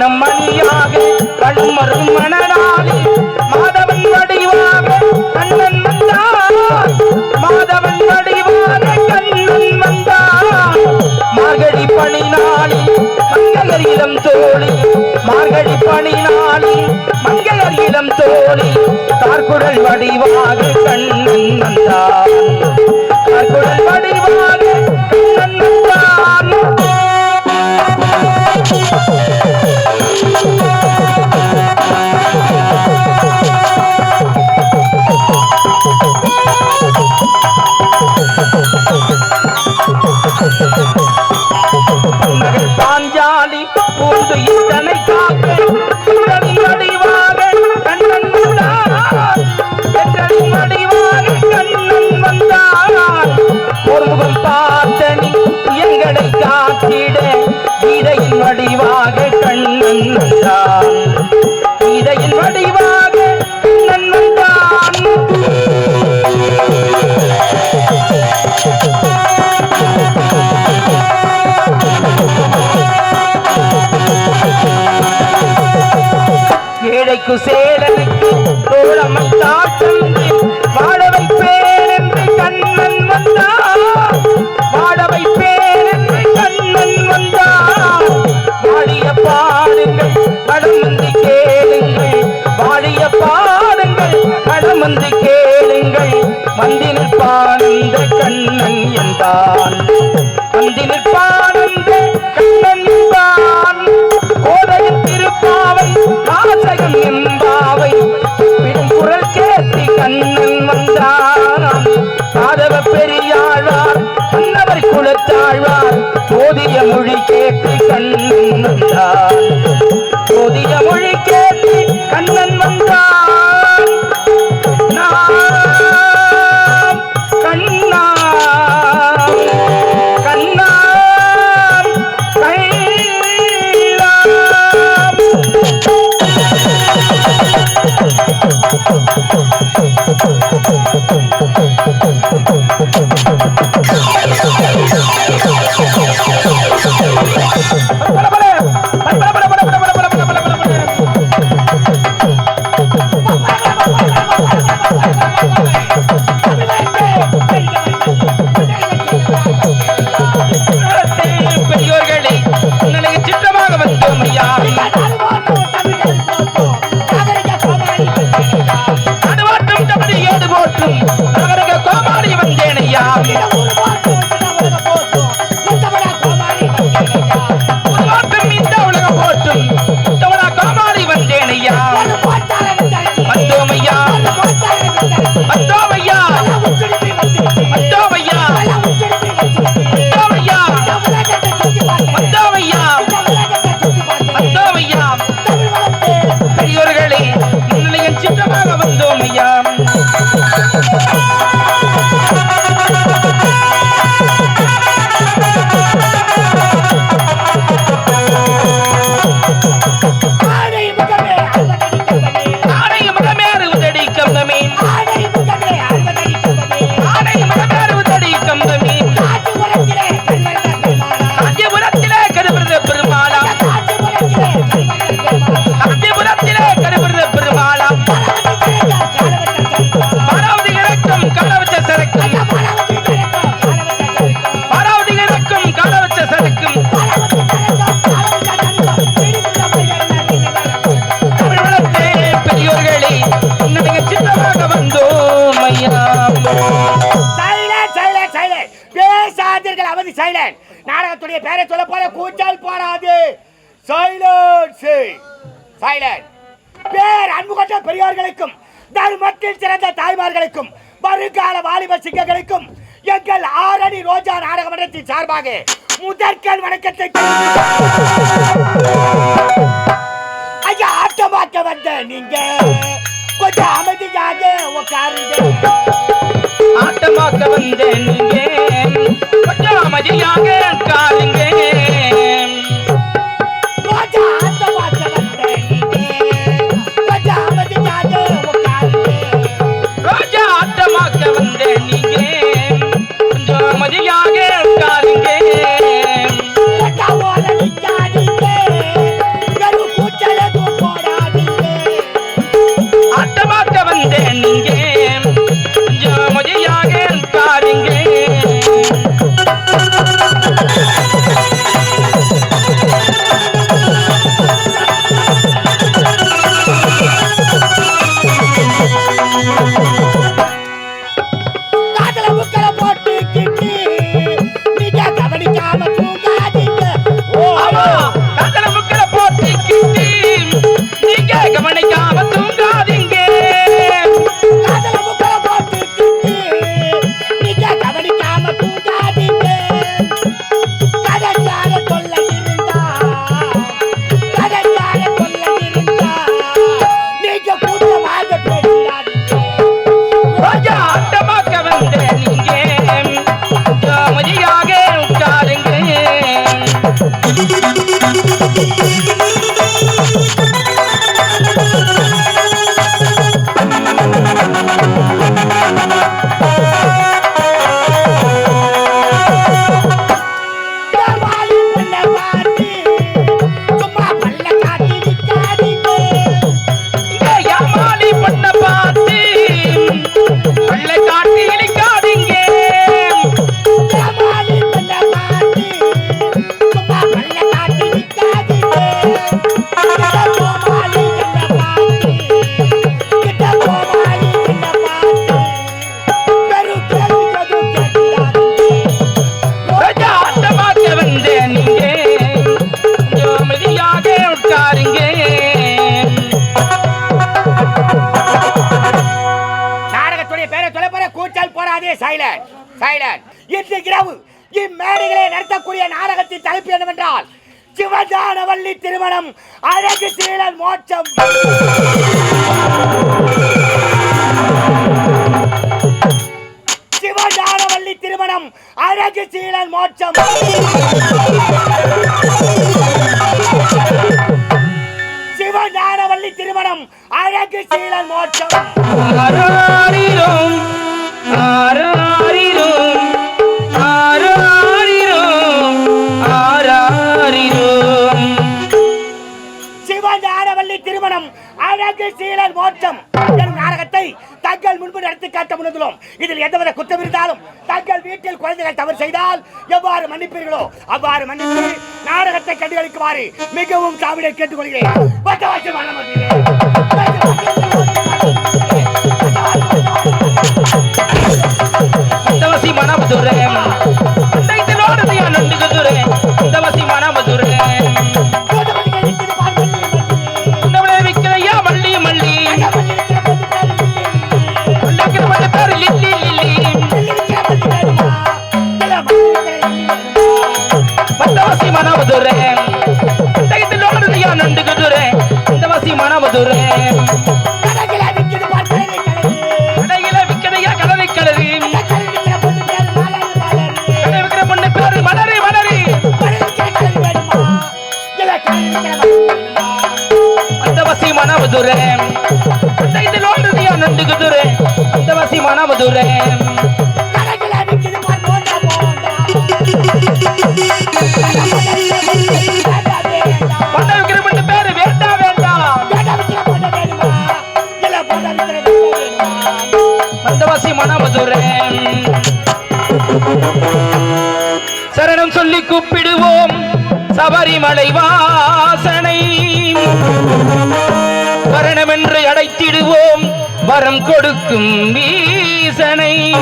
மனம் மணியாக கண்மரும் மனநாளி மாதவன் வடிவாக கண்ணன் வந்தான். மாதவன் வடிவாக கண்ணன் வந்தான். மார்கழி பணி நாளி மங்கையர் இளம் தோழி மார்கழி பணி நாளி மங்கையர் இளம் தோழி தார்குழல் வடிவாக பேசாதீர்கள் அவதி சைலன் நாடகத்துடைய பேரை சொல்ல போற கூச்சல் போடாது. சைலன்ஸ் சைலன் பேர் அன்பு கொண்ட பெரியார்களுக்கும் தர்மத்தில் சிறந்த தாய்மார்களுக்கும் வருங்கால வாலிப சிங்கங்களுக்கும் எங்கள் ஆரணி ரோஜா நாடக மன்றத்தின் சார்பாக முதற்கண் வணக்கத்தை ஐயா ஆட்டமாக்க வந்த நீங்க கொஞ்சம் அமைதியாக உட்காருங்க ஆட்டமாக்க வந்தேன் நீங்க மதியாக காருங்க சைலன் சைலன் இன்று இரவு இம்மேடைகளை நடத்தக்கூடிய நாடகத்தின் தலைப்பு என்னவென்றால் சிவதானவல்லி திருமணம் அழகு சீலன் மோட்சம். சிவதானவல்லி திருமணம் அழகு சீலன் மோட்சம். சிவஞானவல்லி திருமணம் அழகு சீலன் மோட்சம். சீலர் மோட்சம். எனும் நாடகத்தை தங்கள் முன்பு நடத்தி காட்ட முன்னதும் இதில் எந்தவித குற்றம் இருந்தாலும் தங்கள் வீட்டில் குழந்தைகள் தவறு செய்தால் எவ்வாறு மன்னிப்பீர்களோ அவ்வாறு மன்னித்து நாடகத்தை கண்டுகளிக்குமாறு மிகவும் தாவிடை கேட்டுக்கொள்கிறேன். மனமதுரை சபரிமலை வாசனை. வரணமென்று அடைத்திடுவோம் வரம் கொடுக்கும் வீசனை.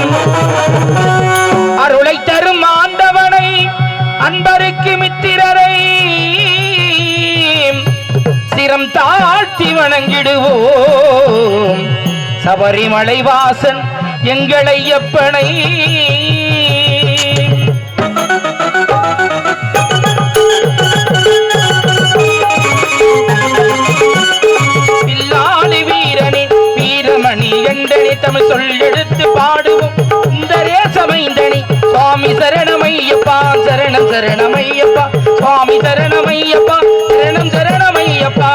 அருளை தரும் ஆண்டவனை அன்பருக்கு மித்திரரை. சிரம் தாழ்த்தி வணங்கிடுவோம். சபரிமலை வாசன் எங்களை எப்பனை. சரணமையப்பா சரணம் சரணமையப்பா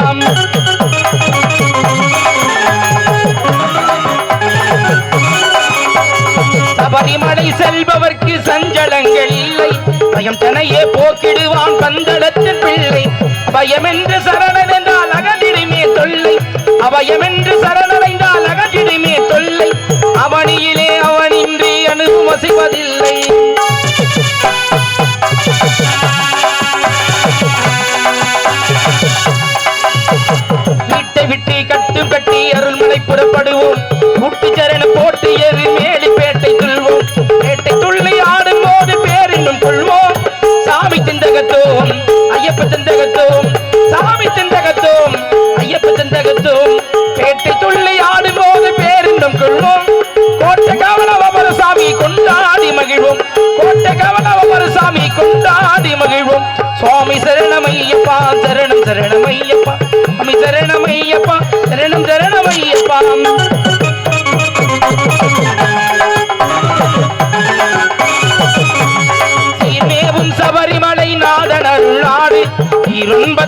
சபரிமலை செல்பவர்க்கு சஞ்சலங்கள் இல்லை. பயம் தனையே போக்கிடுவான் பந்தளத்தின் பிள்ளை. பயமென்று சரணன் என்றால் அகதிடுமே தொல்லை. அபயமென்று சரண கட்டும் கட்டி அருள்மலை புறப்படுவோம்.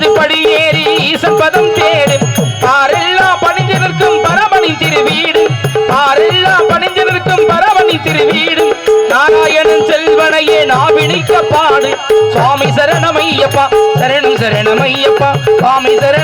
இரும்பது படி ஏறி ஈசன் பதம் தேடு. பாரெல்லாம் பணிஞ்சு நிற்கும் பரமணி திருவீடு. ஆரெல்லாம் பணிஞ்சு நிற்கும் பரமணி திருவீடு. நாராயணன் செல்வனையே நாவினிக்க பாடு. சுவாமி சரணமையப்பா சரணம் சரணமையப்பா சுவாமி சரண